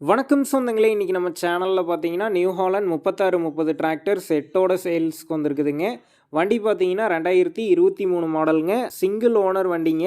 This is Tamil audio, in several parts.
வணக்கம் சொந்தங்களே இன்றைக்கி நம்ம சேனலில் பார்த்தீங்கன்னா நியூ ஹாலண்ட் முப்பத்தாறு முப்பது டிராக்டர் செட்டோட சேல்ஸ்க்கு வந்திருக்குதுங்க. வண்டி பார்த்தீங்கன்னா ரெண்டாயிரத்தி இருபத்தி மூணு மாடலுங்க சிங்கிள் ஓனர் வண்டிங்க.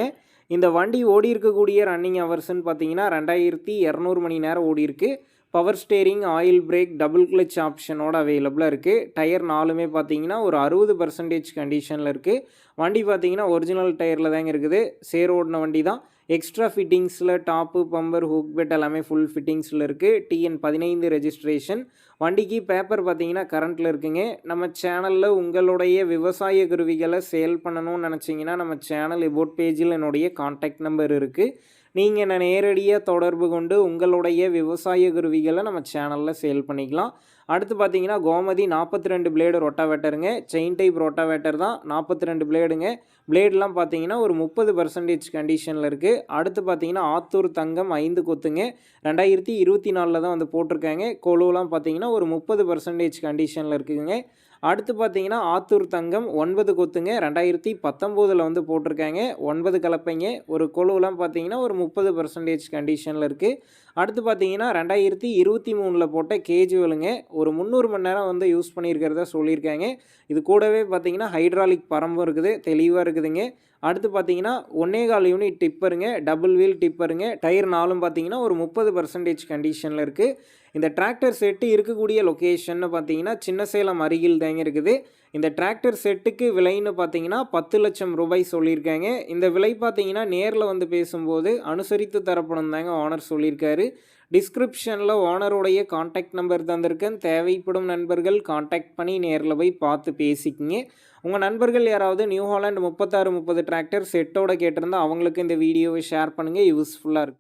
இந்த வண்டி ஓடி இருக்கக்கூடிய ரன்னிங் ஹவர்ஸ்ன்னு பார்த்தீங்கன்னா ரெண்டாயிரத்தி இரநூறு மணி நேரம் ஓடிருக்கு power steering oil brake double clutch ஆப்ஷனோட அவைலபிளாக இருக்குது டயர் நாலுமே பார்த்தீங்கன்னா ஒரு அறுபது பர்சன்டேஜ் கண்டிஷனில் இருக்குது வண்டி பார்த்தீங்கன்னா ஒரிஜினல் டயரில் தாங்க இருக்குது. சேர் ஓடின வண்டி தான் எக்ஸ்ட்ரா ஃபிட்டிங்ஸில் டாப்பு பம்பர் ஹூக் பெட் எல்லாமே ஃபுல் ஃபிட்டிங்ஸில் இருக்குது டிஎன் பதினைந்து ரெஜிஸ்ட்ரேஷன் வண்டிக்கு பேப்பர் பார்த்தீங்கன்னா கரண்ட்டில் இருக்குங்க. நம்ம சேனலில் உங்களுடைய விவசாய கருவிகளை சேல் பண்ணணும்னு நினச்சிங்கன்னா நம்ம சேனல் இபோட் பேஜில் என்னுடைய காண்டாக்ட் நம்பர் இருக்குது நீங்கள் என்ன நேரடியாக தொடர்பு கொண்டு உங்களுடைய விவசாய கருவிகளை நம்ம சேனலில் சேல் பண்ணிக்கலாம். அடுத்து பார்த்தீங்கன்னா கோமதி நாற்பத்தி ரெண்டு பிளேடு ரொட்டாவேட்டருங்க செயின் டைப் ரொட்டாவேட்டர் தான் நாற்பத்தி ரெண்டு பிளேடுங்க பிளேடெலாம் பார்த்தீங்கன்னா ஒரு முப்பது பர்சன்டேஜ் கண்டிஷனில் இருக்குது அடுத்து பார்த்தீங்கன்னா ஆத்தூர் தங்கம் ஐந்து கொத்துங்க. ரெண்டாயிரத்தி இருபத்தி நாலில் தான் வந்து போட்டிருக்காங்க. கொலுவெலாம் பார்த்தீங்கன்னா ஒரு முப்பது பர்சன்டேஜ் கண்டிஷனில் இருக்குதுங்க அடுத்து பார்த்தீங்கன்னா ஆத்தூர் தங்கம் ஒன்பது கொத்துங்க ரெண்டாயிரத்தி பத்தொம்போதில் வந்து போட்டிருக்காங்க. ஒன்பது கலப்பைங்க ஒரு கொழுவெலாம் பார்த்தீங்கன்னா ஒரு முப்பது பர்சன்டேஜ் கண்டிஷனில் இருக்குது அடுத்து பார்த்தீங்கன்னா ரெண்டாயிரத்தி இருபத்தி மூணில் போட்ட கேஜுவலுங்க ஒரு முந்நூறு மணி நேரம் வந்து யூஸ் பண்ணியிருக்கிறதா சொல்லியிருக்காங்க. இது கூடவே பார்த்தீங்கன்னா ஹைட்ராலிக் பரம்பும் இருக்குது தெளிவாக இருக்குதுங்க. அடுத்து பார்த்தீங்கன்னா ஒன்னே கால் யூனிட் டிப்பருங்க டபுள் வீல் டிப்பருங்க டயர் நாலும் பார்த்தீங்கன்னா ஒரு முப்பது பர்சன்டேஜ் கண்டிஷனில் இருக்குது இந்த டிராக்டர் செட்டு இருக்கக்கூடிய லொக்கேஷன்னு பார்த்தீங்கன்னா சின்ன சேலம் அருகில் தான் இருக்குது. இந்த டிராக்டர் செட்டுக்கு விலைன்னு பார்த்தீங்கன்னா பத்து லட்சம் ரூபாய் சொல்லியிருக்காங்க. இந்த விலை பார்த்தீங்கன்னா நேரில் வந்து பேசும்போது அனுசரித்து தரப்படும் தாங்க ஓனர் சொல்லியிருக்காரு. டிஸ்கிரிப்ஷனில் ஓனருடைய காண்டாக்ட் நம்பர் தந்திருக்கேன். தேவைப்படும் நண்பர்கள் காண்டாக்ட் பண்ணி நேரில் போய் பார்த்து பேசிக்கிங்க. உங்கள் நண்பர்கள் யாராவது நியூ ஹாலாண்ட் முப்பத்தாறு முப்பது டிராக்டர் செட்டோட கேட்டிருந்தால் அவங்களுக்கு இந்த வீடியோவை ஷேர் பண்ணுங்கள் யூஸ்ஃபுல்லாக இருக்கும்.